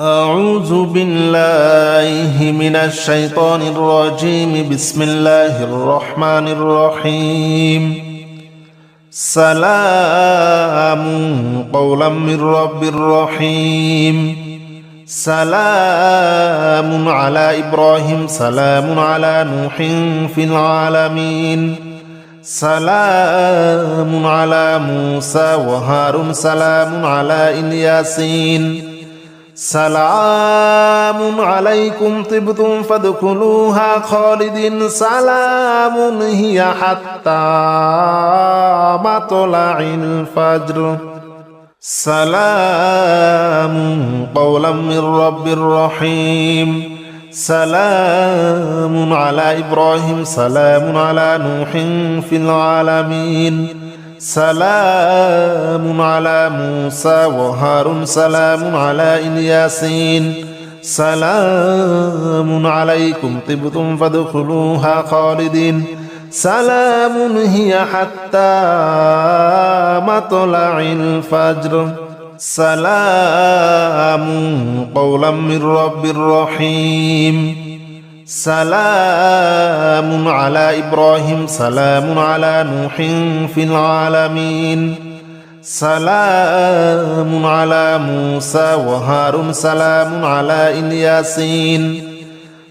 أعوذ بالله من الشيطان الرجيم بسم الله الرحمن الرحيم سلام قولا من رب رحيم سلام على إبراهيم سلام على نوح في العالمين سلام على موسى وهارون سلام على إلياسين سلام عليكم طبتم فادخلوها خالدين سلام هي حتى مطلع الفجر سلام قولا من رب رحيم سلام على إبراهيم سلام على نوح في العالمين سلام على موسى وهارون سلام على إلياسين سلام عليكم طبتم فادخلوها خالدين سلام هي حتى مطلع الفجر سلام قولا من رب رحيم সালাম আলা ইব্রাহিম সালাম আলা নুহিন ফিল আলামিন। সালাম আলা মুসা ওয়াহারুন সালাম আলা ইলিয়াসিন।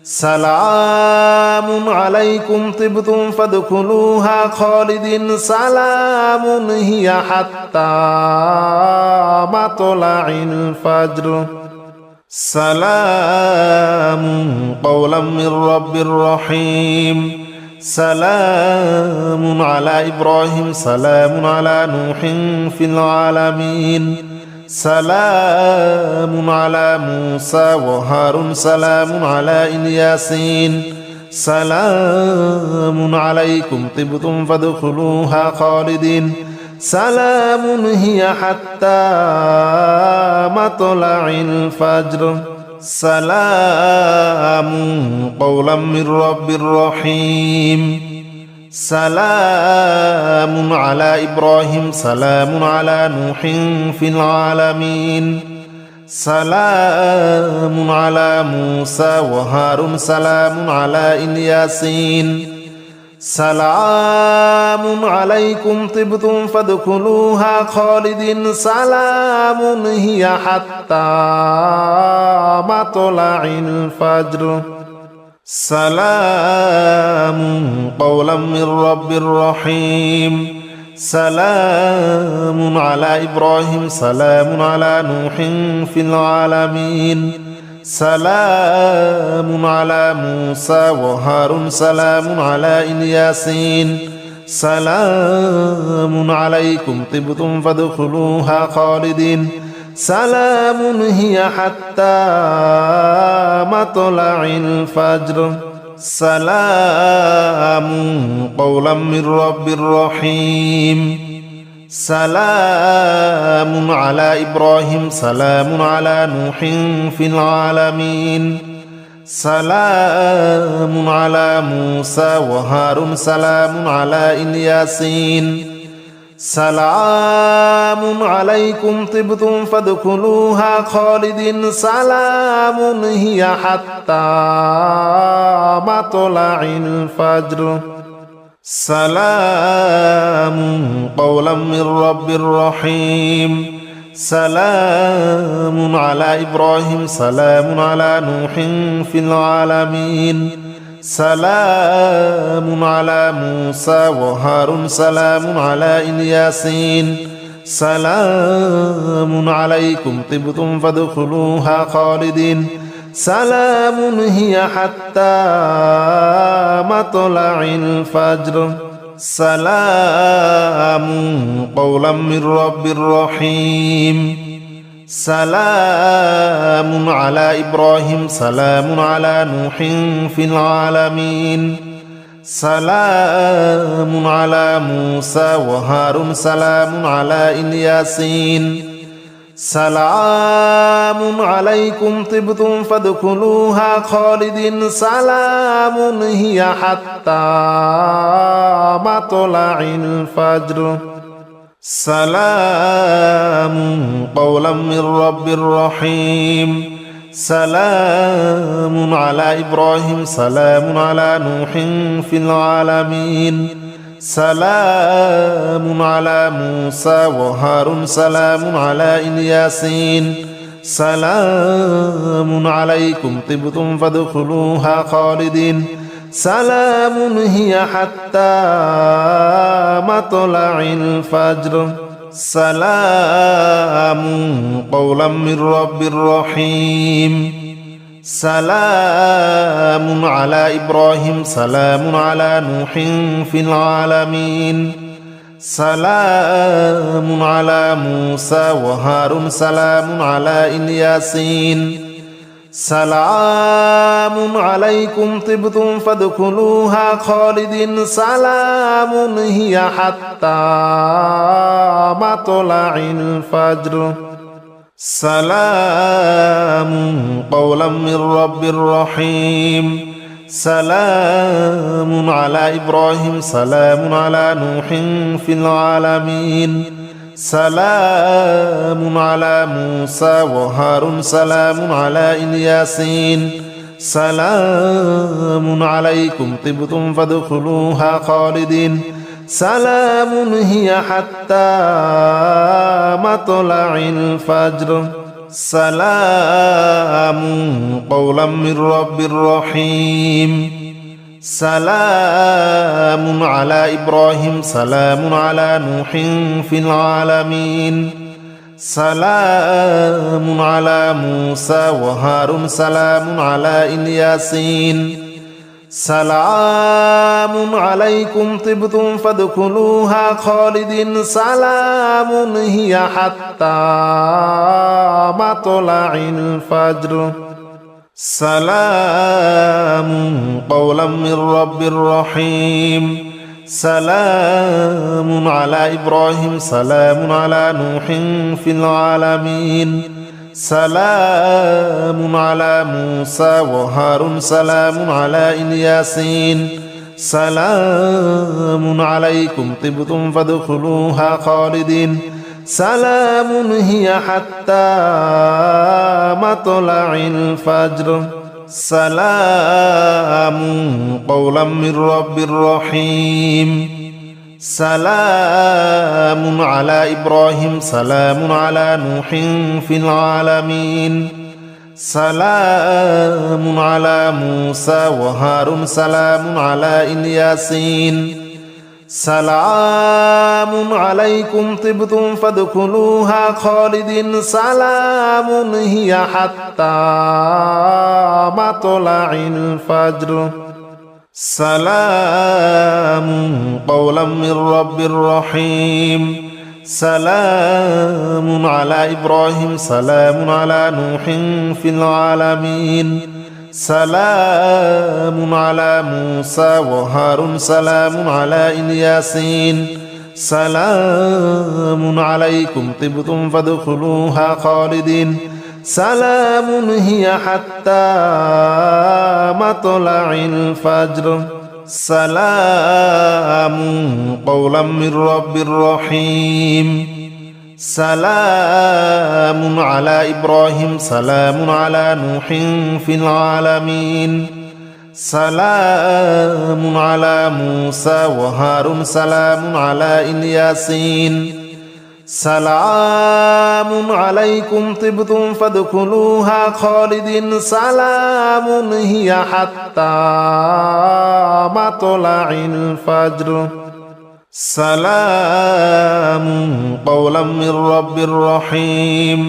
সালাম আলাইকুম তিবতুম ফাদখুলুহা খালিদিন। সালামুন হিয়া হাত্তা মাতলাইল ফাজর। সালাম কৌলামির রব্বির রহিম। সালাম আলা ইব্রাহিম সালাম আলা নুহিন ফিল আলামিন। সালাম আলা মুসা ওয়াহারুন সালাম আলা ইলিয়াসিন। সালাম আলাইকুম তিবতুম ফাদখুলুহা খালিদিন। সালামুন হিয়া হাত্তা মাতলাইল ফাজর। সালাম কৌলাম রব্বির রহিম। সালাম আলা ইব্রাহিম সালাম আলা নুহিন ফিল আলামিন। সালাম আলা মুসা ওয়াহারুন সালাম আলা ইলিয়াসিন সালামুন আলাইকুম তিবতুম ফাদখুলুহা খালিদিন। সালামুন হিয়া হাত্তা মাতলাইল ফাজর। সালামুন কওলাম মির রাব্বির রহিম। সালামুন আলা ইব্রাহিম। সালামুন আলা নূহিন ফিল আলামিন। সালামুন আলা মুসা ও হারুন, সালামুন আলা ইলিয়াসিন। সালামুন আলাইকুম তিবতুম ফাদখুলুহা খালিদিন। সালামুন হিয়া হাত্তা মাতলাইল ফাজর। সালামুন কওলাম মির রাব্বির রহিম। সালাম আলা ইব্রাহিম সালাম আলা নুহিন ফিল আলামিন। সালাম আলা মুসা ওয়াহারুন সালাম আলা ইলিয়াসিন। সালাম আলাইকুম তিবতুম ফাদখুলুহা খালিদিন। সালামুন হিয়া হাত্তা মাতলাইল ফাজর। সালাম কৌলাম রব্বির রহিম। সালাম আলা ইব্রাহিম, সালাম আলা নুহিন ফিল আলামিন। সালাম আলা মুসা ওয়া হারুন, সালাম আলা ইলিয়াসিন। সালাম আলাইকুম, তিবতুম ফাদখুলুহা খালিদিন। সালামুন হিয়া হাত্তা মাতলাইল ফাজর। সালামুন কওলাম মির রব্বির রহিম। সালামুন আলা ইব্রাহিম, সালামুন আলা নূহিন ফিল আলামিন। সালামুন আলা মূসা ওয়া হারুন, সালামুন আলা ইলিয়াসিন। সালামুন আলাইকুম তিবতুম ফাদখুলুহা খালিদিন। সালামুন হিয়া হাত্তা মাতলাইল ফাজর। সালামুন কওলাম মির রাব্বির রহিম। সালামুন আলা ইব্রাহিম। সালামুন আলা নূহিন ফিল আলামিন। সালাম আলা মুসা ও হারুন সালাম আলা ইলিয়াসিন। সালাম আলাইকুম তিবতুম ফাদখুলুহা খালিদিন। সালাম হিয়া হাত্তা মাতলাইল ফাজর। সালাম কওলাম মির রব্বির রহিম। সালাম আলা ইব্রাহিম সালাম আলা নুহিন ফিল আলামিন। সালাম আলা মুসা ওয়াহারুন সালাম আলা ইলিয়াসিন। সালাম আলাইকুম তিবতুম ফাদখুলুহা খালিদিন। সালামুন হিয়া হাত্তা মাতলাইল ফাজর। সালাম কৌলামির রব্বির রহিম। সালাম আলা ইব্রাহিম সালাম আলা নুহিন ফিল আলামিন। সালাম আলা মুসা ওয়াহারুন সালাম আলা ইলিয়াসিন। সালাম আলাইকুম তিবতুম ফাদখুলুহা খালিদিন। সালামুন হিয়া হাত্তা মাতলাইল ফাজর। সালামুন কওলাম মির রব্বির রহিম। সালামুন আলা ইব্রাহিম, সালামুন আলা নূহিন ফিল আলামিন। সালামুন আলা মূসা ওয়া হারুন, সালামুন আলা ইলিয়াসিন سلام عليكم طبتم فادخلوها خالدين سلام هي حتى مطلع الفجر سلام قولا من رب رحيم سلام على ابراهيم سلام على সালামুন আলা মুসা ও হারুন, সালামুন আলা ইলিয়াসিন। সালামুন আলাইকুম তিবতুম ফাদখুলুহা খালিদিন। সালামুন হিয়া হাত্তা মাতলাইল ফাজর। সালামুন কওলাম মির রাব্বির সালাম আলা ইব্রাহিম সালাম আলা নুহিন ফিল আলামিন। সালাম আলা মুসা ওয়াহারুন সালাম আলা ইলিয়াসিন। সালাম আলাইকুম তিবতুম ফাদখুলুহা খালিদিন। সালামুন হিয়া হাত্তা মাতলাইল ফাজর। সালাম কৌলামির রব্বির রহিম। সালাম আলা ইব্রাহিম, সালাম আলা নুহিন ফিল আলামিন। সালাম আলা মুসা ওয়া হারুন, সালাম আলা ইলিয়াসিন। সালাম আলাইকুম, তিবতুম ফাদখুলুহা খালিদিন। সালামুন হিয়া হাত্তা মাতলাইল ফাজর। সালামুন কওলাম মির রব্বির রহিম। সালামুন আলা ইব্রাহিম, সালামুন আলা নূহিন ফিল আলামিন। সালামুন আলা মূসা ওয়া হারুন, সালামুন আলা ইলিয়াসিন। সালামুন আলাইকুম তিবতুম ফাদখুলুহা খালিদিন। সালামুন হিয়া হাত্তা মাতলাইল ফাজর। সালাম কওলাম মির রাব্বির রহিম।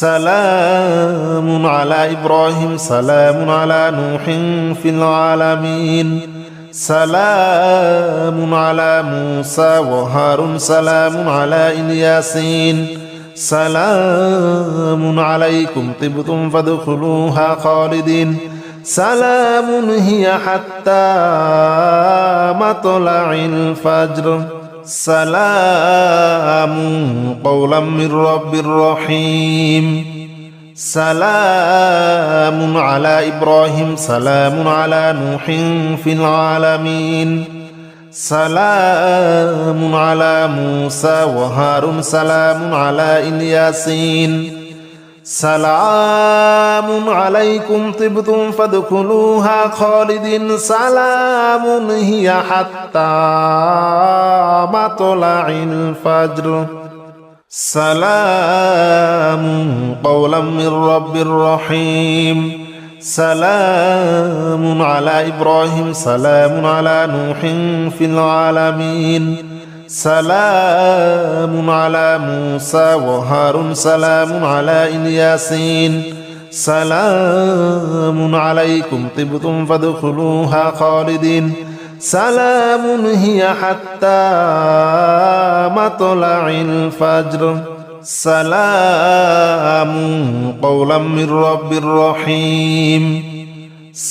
সালামুন আলা ইব্রাহিম। সালামুন আলা নূহিন ফিল আলামিন। সালাম আলা মুসা ও হারুন সালাম আলা ইলিয়াসিন। সালাম আলাইকুম তিবতুম ফাদখুলুহা খালিদিন। সালাম হিয়া হাত্তা মাতলাইল ফাজর। সালাম কওলাম মির রব্বির রহিম। সালাম আলা ইব্রাহিম সালাম আলা নুহিন ফিল আলামিন। সালাম আলা মুসা ওয়াহারুন সালাম আলা ইলিয়াসিন। সালাম আলাইকুম তিবতুম ফাদখুলুহা খালিদিন। সালামুন হিয়া হাত্তা মাতলাইল ফাজর। সালাম কৌলামির রব্বির রহিম। সালাম আলা ইব্রাহিম সালাম আলা নুহিন ফিল আলামিন। সালাম আলা মুসা ওয়াহারুন সালাম আলা ইলিয়াসিন। সালাম আলাইকুম তিবতুম ফাদখুলুহা খালিদিন। সালামুন হিয়া হাত্তা মাতলাইল ফাজর। সালামুন কওলাম মির রব্বির রহিম।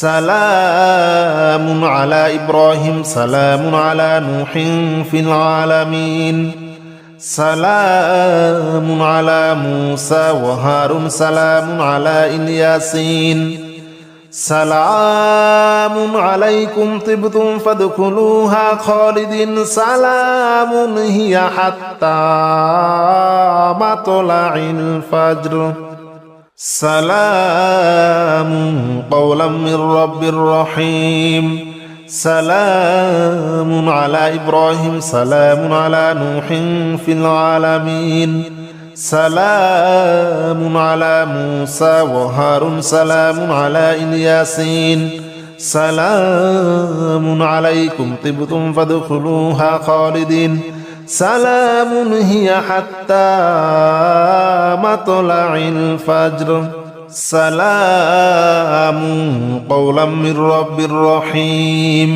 সালামুন আলা ইব্রাহিম, সালামুন আলা নূহিন ফিল আলামিন। সালামুন আলা মূসা ওয়া হারুন, সালামুন আলা ইলিয়াসিন سلام عليكم طبتم فادخلوها خالدين سلام هي حتى مطلع الفجر سلام قولا من رب رحيم سلام على ابراهيم سلام على نوح في العالمين সালামুন আলা মুসা ওয়া হারুন, সালামুন আলা ইলিয়াসিন। সালামুন আলাইকুম তিবতুম ফাদখুলুহা খালিদিন। সালামুন হিয়া হাত্তা মাতলাইল ফাজর। সালামুন কওলাম মির রাব্বির রহিম।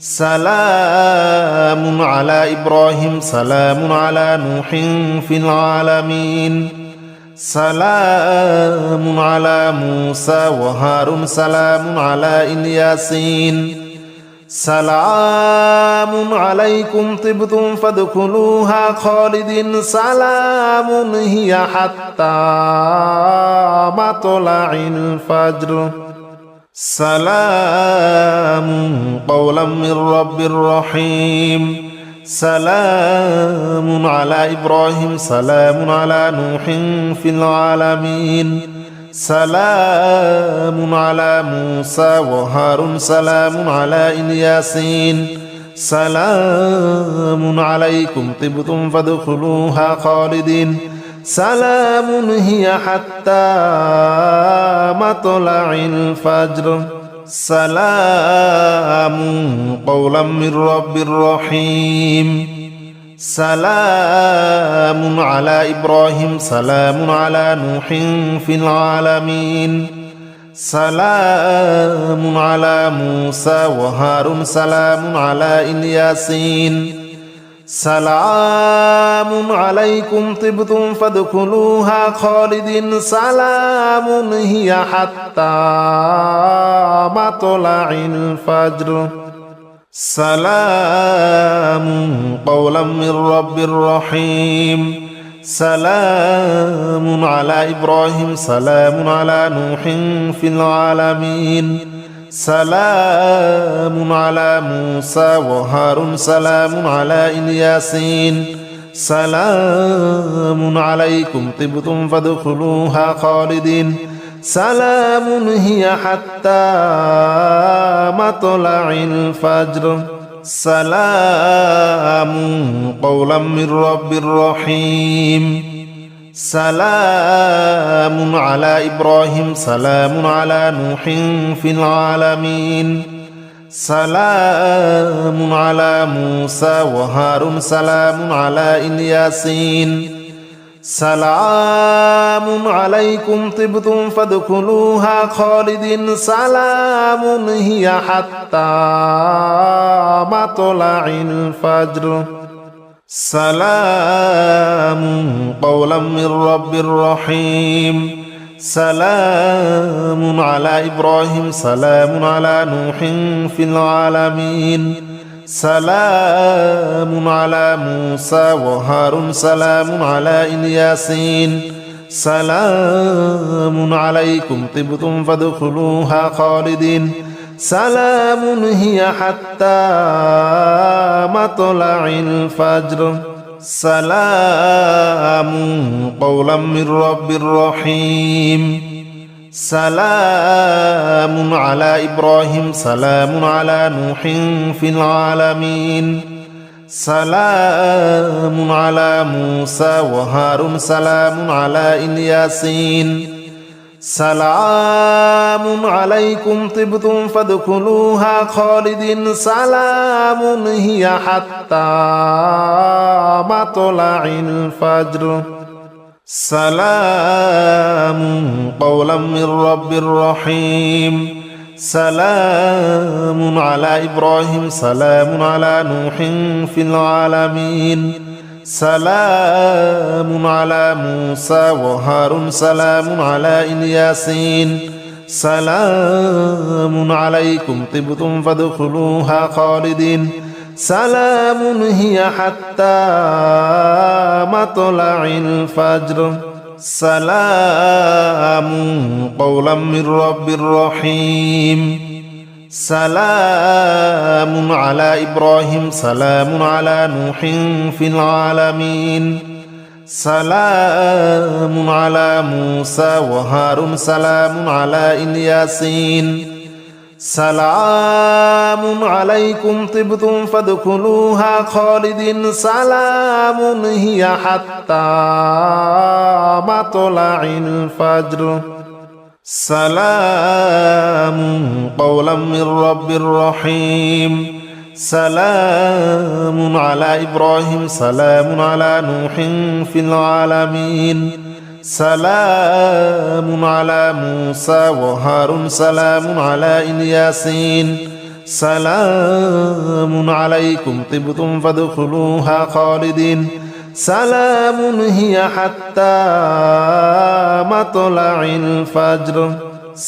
সালাম আলা ইব্রাহিম সালাম আলা নুহিন ফিল আলামিন। সালাম আলা মুসা ওয়া হারুন সালাম আলা ইলিয়াসিন। সালাম আলাইকুম তিবতুম ফাদখুলুহা খালিদিন। সালামুন হিয়া হাত্তা মাতলাইল ফাজর। سلام قولا من رب رحيم سلام على ابراهيم سلام على نوح في العالمين سلام على موسى وهارون سلام على الياسين سلام عليكم طبتم فادخلوها خالدين সালামুন হিয়া হাত্তা মাতলাইল ফাজর। সালামুন কওলাম মির রব্বির রহিম। সালামুন আলা ইব্রাহিম, সালামুন আলা নূহিন ফিল আলামিন। সালামুন আলা মূসা ওয়া হারুন, সালামুন আলা ইলিয়াসিন। সালামুন আলাইকুম তিবতুম ফাদখুলুহা খালিদিন। সালামুন হিয়া হাত্তা মাতলাইল ফাজর। সালামুন কওলাম মির রাব্বির রহিম। সালামুন আলা ইব্রাহিম। সালামুন আলা নূহিন ফিল আলামিন। সালামুন আলা মুসা ওয়া হারুন, সালামুন আলা ইলিয়াসিন। সালামুন আলাইকুম তিবতুম ফাদখুলুহা খালিদিন। সালামুন হিয়া হাত্তা মাতলাইল ফাজর। সালামুন কওলাম মির রাব্বির রহিম। সালামুন আলা ইব্রাহিম, সালামুন আলা নুহিন ফিল আলামিন। সালামুন আলা মুসা ওয়া হারুন, সালামুন আলা ইলিয়াসিন। সালামুন আলাইকুম তিবতুম ফাদখুলুহা খালিদিন। সালামুন হিয়া হাত্তা মাতলাইল ফাজর। সালাম কৌলামির রব্বির রহিম। সালাম আলা ইব্রাহিম সালাম আলা নুহিন ফিল আলামিন। সালাম আলা মুসা ওয়াহারুন সালাম আলা ইলিয়াসিন। সালাম আলাইকুম, তিবতুম ফাদখুলুহা খালিদিন। সালামুন হিয়া হাত্তা মাতলাইল ফাজর। সালামুন কওলাম মির রব্বির রহিম। সালামুন আলা ইব্রাহিম, সালামুন আলা নূহিন ফিল আলামিন। সালামুন আলা মূসা ওয়া হারুন, সালামুন আলা ইলিয়াসিন সালামুন আলাইকুম তিবতুম ফাদখুলুহা খালিদিন। সালামুন হিয়া হাত্তা মাতলাইল ফাজর। সালামুন কাওলাম মির রাব্বির রহিম। সালামুন আলা ইব্রাহিম। সালামুন আলা নূহিন ফিল আলামিন। সালামুন আলা মুসা ও হারুন, সালামুন আলা ইলিয়াসিন, সালামুন আলাইকুম তিবতুম ফাদখুলুহা খালিদিন, সালামুন হিয়া হাত্তা মাতলাইল ফাজর সালামুন কওলাম মির রাব্বির রহিম। সালাম আলা ইব্রাহিম সালাম আলা নুহিন ফিল আলামিন। সালাম আলা মুসা ওয়া হারুন সালাম আলা ইলিয়াসিন। সালাম আলাইকুম তিবতুম ফাদখুলুহা খালিদিন। সালামুন হিয়া হাত্তা মাতলাইল ফাজর। সালাম কৌলামির রব্বির রহিম। সালাম আলা ইব্রাহিম, সালাম আলা নুহিন ফিল আলামিন। সালাম আলা মুসা ওয়া হারুন, সালাম আলা ইলিয়াসিন। সালাম আলাইকুম, তিবতুম ফাদখুলুহা খালিদিন। সালামুন হিয়া হাত্তা মাতলাইল ফাজর।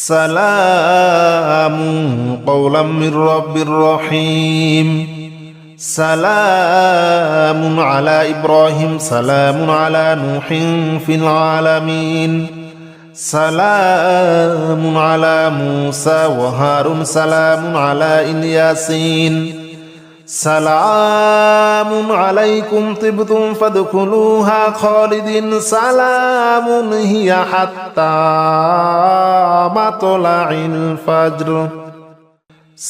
সালামু কওলাম মির রব্বির রহিম। সালামুন আলা ইব্রাহিম, সালামুন আলা নূহিন ফিল আলামিন। সালামুন আলা মূসা ওয়া হারুন, সালামুন আলা ইলিয়াসিন। সালামুন আলাইকুম তিবতুম ফাদখুলুহা খালিদিন। সালামুন হিয়া হাত্তা মাতলাইল ফাজর।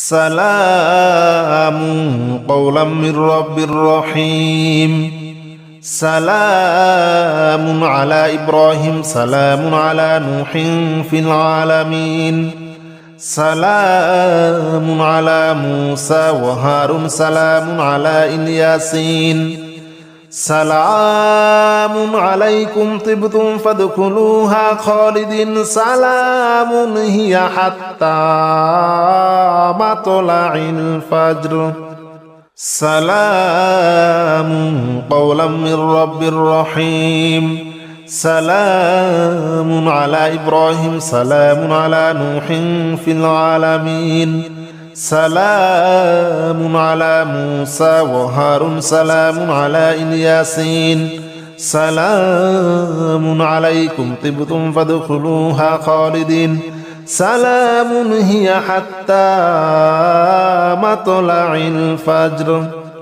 সালামুন কওলাম মির রাব্বির রহিম। সালামুন আলা ইব্রাহিম। সালামুন আলা নূহিন ফিল আলামিন। সালাম আলা মুসা ওয়া হারুন সালাম আলা ইলিয়াসিন। সালাম আলাইকুম তিবতুম ফাদখুলুহা খালিদিন। সালামুন হিয়া হাত্তা মাতলাইল ফাজর। সালাম কওলাম মির রাব্বির রহিম। সালাম আলা ইব্রাহিম সালাম আলা নুহিন ফিল আলামিন। সালাম আলা মুসা ওয়া হারুন সালাম আলা ইলিয়াসিন। সালাম আলাইকুম তিবতুম ফাদখুলুহা খালিদিন। সালামুন হিয়া হাত্তা মাতলাইল ফাজর।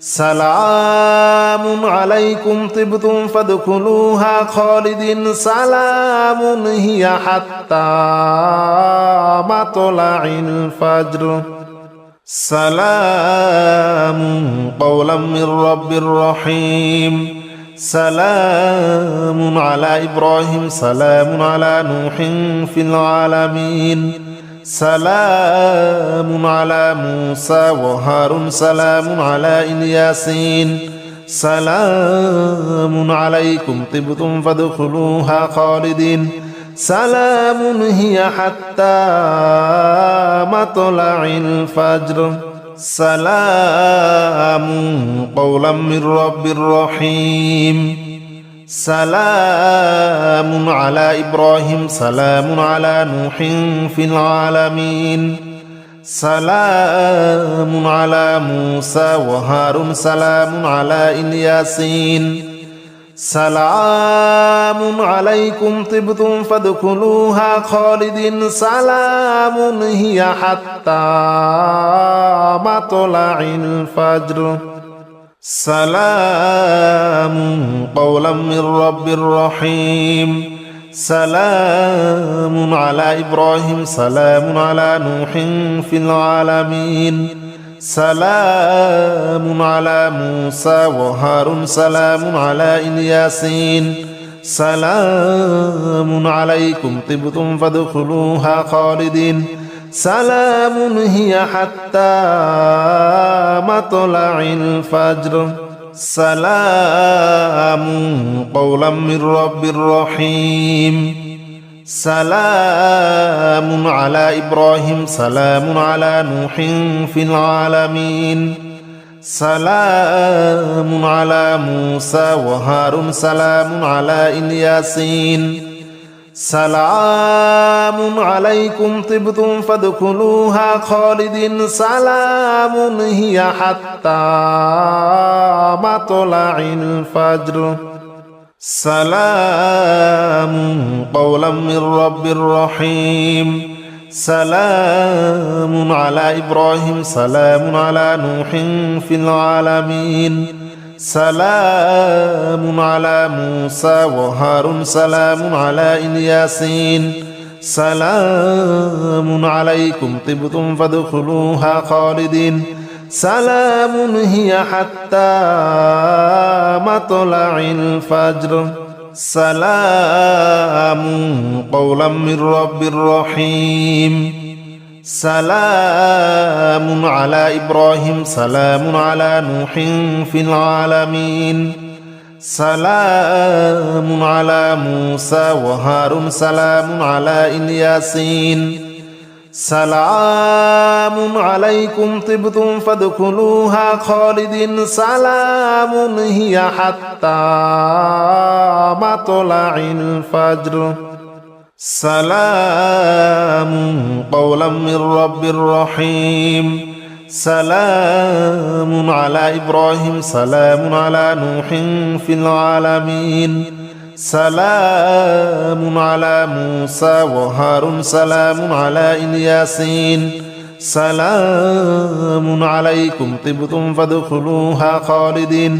সালামুন আলাইকুম তিবতুম ফাদখুলুহা খালিদিন। সালামুন হিয়া হাত্তা মাতলাইল ফাজর। সালাম কওলাম মির রাব্বির রহিম। সালামুন আলা ইব্রাহিম। সালামুন আলা নূহিন ফিল আলামিন। সালামুন আলা মুসা ওয়া হারুন, সালামুন আলা ইলিয়াসিন। সালামুন আলাইকুম তিবতুম ফাদখুলুহা খালিদিন। সালামুন হিয়া হাত্তা মাতলাইল ফাজর। সালামুন কওলাম মির রাব্বির রহিম। সালাম আলা ইব্রাহিম সালাম আলা নুহিন ফিল আলামিন। সালাম আলা মুসা ওয়াহারুন সালাম আলা ইলিয়াসিন। সালাম আলাইকুম তিবতুম ফাদখুলুহা খালিদিন। সালামুন হিয়া হাত্তা মাতলাইল ফাজর। সালাম قولا من رب رحيم سلام على إبراهيم سلام على نوح في العالمين سلام على موسى وهارون سلام على الياسين سلام عليكم طبتم فادخلوها خالدين سلام هي حتى مطلع الفجر سلام قولا من رب رحيم. سلام على إبراهيم سلام على نوح في العالمين. سلام على موسى وهارون سلام على الياسين. سلام عليكم طبتم فادخلوها خالد سلام هي حتى مطلع الفجر سلام قولا من رب رحيم سلام على إبراهيم سلام على نوح في العالمين سلام على موسى وهارون سلام على الياسين سلام عليكم طبتم فادخلوها خالدين سلام هي حتى مطلع الفجر سلام قولا من رب رحيم সালাম আলা ইব্রাহিম সালাম আলা নুহিন ফিল আলামিন। সালাম আলা মুসা ওয়াহারুন সালাম আলা ইলিয়াসিন। সালাম আলাইকুম তিবতুম ফাদখুলুহা খালিদিন, সালামুন হিয়া হাত্তা মাতলাইল ফাজর। সালাম কৌলামির রব্বির রহিম। সালাম আলা ইব্রাহিম সালাম আলা নুহিন ফিল আলামিন। সালাম আলা মুসা ও হারুন সালাম আলা ইলিয়াসিন। সালাম আলাইকুম তিবতুম ফাদখুলুহা খালিদিন।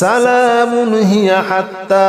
সালামুন হিয়া হাত্তা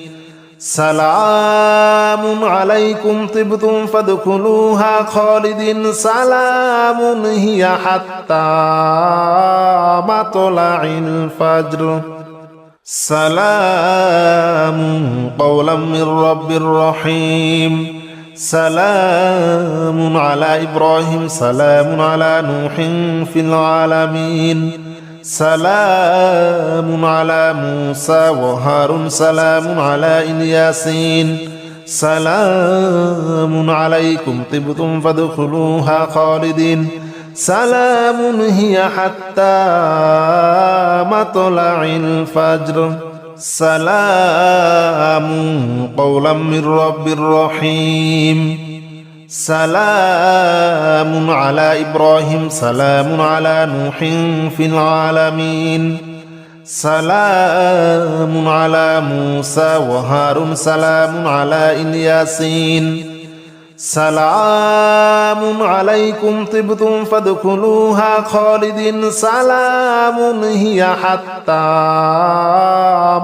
সালামুন আলাইকুম তিবতুম ফাদখুলুহা খালিদিন। সালামুন হিয়া হাত্তা মাতলাইল ফাজর। সালামুন কওলাম মির রাব্বির রহিম। সালামুন আলা ইব্রাহিম। সালামুন আলা নূহিন ফিল আলামিন। সালাম আলা মুসা ও হারুন সালাম আলা ইলিয়াসিন। সালাম আলাইকুম তিবতুম ফাদখুলুহা খালিদিন। সালাম হিয়া হাত্তা মাতলাইল ফাজর। সালাম কওলাম মির রব্বির রহিম। সালাম আলা ইব্রাহিম সালাম আলা নুহিন ফিল আলামিন। সালাম আলা মুসা ওয়াহারুন সালাম আলা ইলিয়াসিন। সালাম আলাইকুম তিবতুম ফাদখুলুহা খালিদিন। সালামুন হিয়া হাত্তা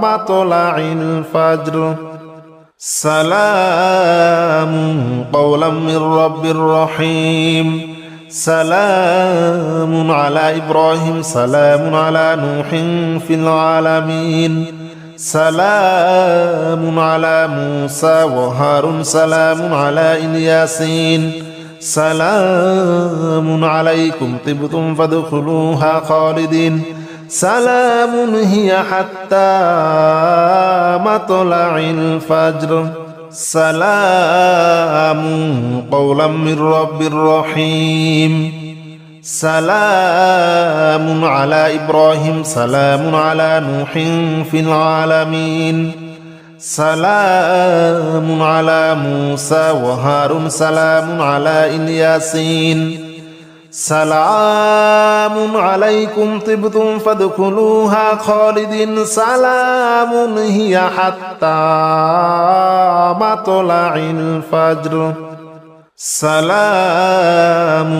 মাতলাইল ফাজর। সালামুন قولا من رب رحيم سلام على إبراهيم سلام على نوح في العالمين سلام على موسى وهارون سلام على الياسين سلام عليكم طبتم فادخلوها خالدين سلام هي حتى مطلع الفجر سلام قولا من رب رحيم. سلام على إبراهيم سلام على نوح في العالمين. سلام على موسى وهارون سلام على الياسين. سلام عليكم طبتم فادخلوها خالد سلام هي حتى مطلع الفجر سلام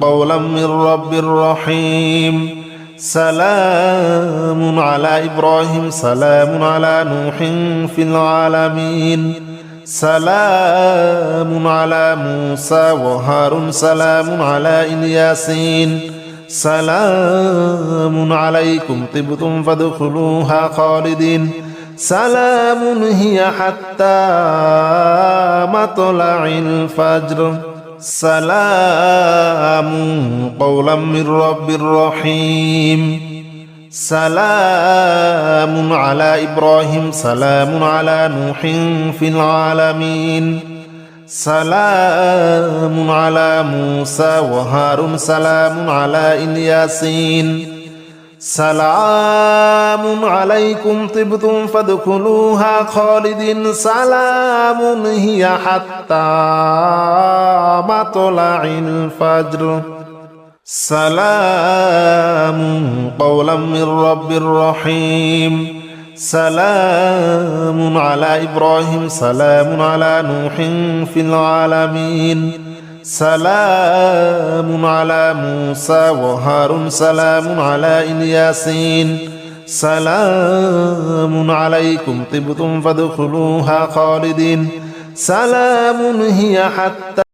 قولا من رب رحيم سلام على إبراهيم سلام على نوح في العالمين سلام على موسى وهارون سلام على الياسين سلام عليكم طبتم فادخلوها خالدين سلام هي حتى مطلع الفجر سلام قولا من رب رحيم সালাম আলা ইব্রাহিম সালাম আলা নুহিন ফিল আলামিন। সালাম আলা মুসা ওয়াহারুন সালাম আলা ইলিয়াসিন। সালাম আলাইকুম তিবতুম ফাদখুলুহা খালিদিন, সালামুন হিয়া হাত্তা মাতলাইল ফাজর। সালাম কৌলামির রব্বির রহিম। সালাম আলা ইব্রাহিম সালাম আলা নুহিন ফিল আলামিন। সালাম আলা মুসা ওহারুন সালাম আলা ইলিয়াসিন। সালাম আলাইকুম, তিবতুম ফাদখুলুহা খালিদিন। সালামুন হিয়া হাত্তা